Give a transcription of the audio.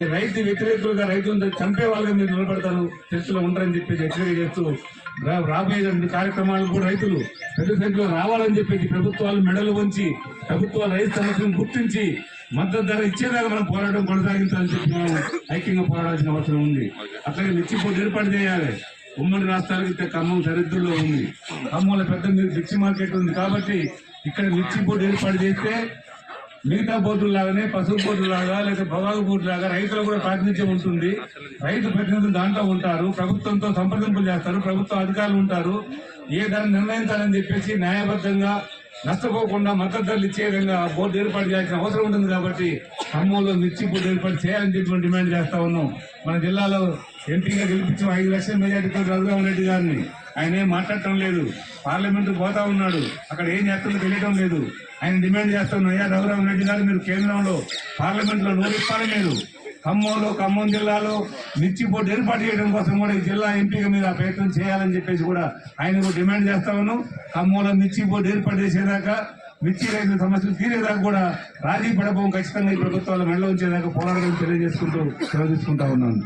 రైతు వ్యతిరేకులుగా రైతులను చంపే వాళ్ళగా మీరు నిలబడతారు చర్చలో ఉండరని చెప్పేసి హెచ్చరిక చేస్తూ రాబోయే కార్యక్రమాలకు కార్యక్రమాలు కూడా రైతులు పెద్ద సంఖ్యలో రావాలని చెప్పేసి ప్రభుత్వాలు మెడలు వంచి ప్రభుత్వాలు రైతు సమస్యలను గుర్తించి మద్దతు ధర ఇచ్చేదాకా మనం పోరాటం కొనసాగించాలని చెప్పి మనం ఐక్యంగా పోరాడాల్సిన అవసరం ఉంది. అట్లాగే మిర్చిపోటీ ఏర్పాటు చేయాలి. ఉమ్మడి రాష్ట్రాలకి ఖమ్మం సరిహద్దుల్లో ఉంది. ఖమ్మంలో పెద్ద మిర్చి మార్కెట్ ఉంది కాబట్టి ఇక్కడ మిర్చి బోర్డు ఏర్పాటు చేస్తే మిగతా బోర్డులు లాగానే పసుపు బోర్డు లాగా లేదా పొగాకు బోర్డు లాగా రైతులు కూడా ప్రాతినిధ్యం ఉంటుంది. రైతు ప్రతినిధులు దాంట్లో ఉంటారు ప్రభుత్వంతో సంప్రదింపులు చేస్తారు ప్రభుత్వ అధికారులు ఉంటారు. ఏ ధర నిర్ణయించాలని చెప్పేసి న్యాయబద్ధంగా నష్టపోకుండా మద్దతు ధరలు ఇచ్చే విధంగా బోర్డు ఏర్పాటు చేయాల్సిన అవసరం ఉంటుంది కాబట్టి ఖమ్మంలో మిర్చి బోర్డు ఏర్పాటు చేయాలని చెప్పి డిమాండ్ చేస్తా ఉన్నాం. మన జిల్లాలో ఎంపీగా గెలిపించిన ఐదు లక్షల మెజార్టీతో రఘురామరెడ్డి గారిని ఆయన ఏం మాట్లాడటం లేదు. పార్లమెంట్ పోతా ఉన్నాడు. అక్కడ ఏం చేస్తుందో తెలియటం లేదు. ఆయన డిమాండ్ చేస్తున్నాం అయ్యా రఘురామ రెడ్డి గారు మీరు కేంద్రంలో పార్లమెంట్లో నోరిస్తారు మీరు. ఖమ్మంలో ఖమ్మం జిల్లాలో మిర్చి బోర్డు ఏర్పాటు చేయడం కోసం కూడా ఈ జిల్లా ఎంపీగా మీరు ఆ ప్రయత్నం చేయాలని చెప్పేసి కూడా ఆయన కూడా డిమాండ్ చేస్తా ఖమ్మంలో మిర్చి బోర్డు ఏర్పాటు చేసేదాకా మిర్చి రైతుల సమస్యలు తీరేదాకా కూడా రాజీ పడబోం ఖచ్చితంగా ఈ ప్రభుత్వాల మెడలో ఉంచేదాకా పోరాడడం తెలియజేసుకుంటూ సెలవు తీసుకుంటా ఉన్నాను.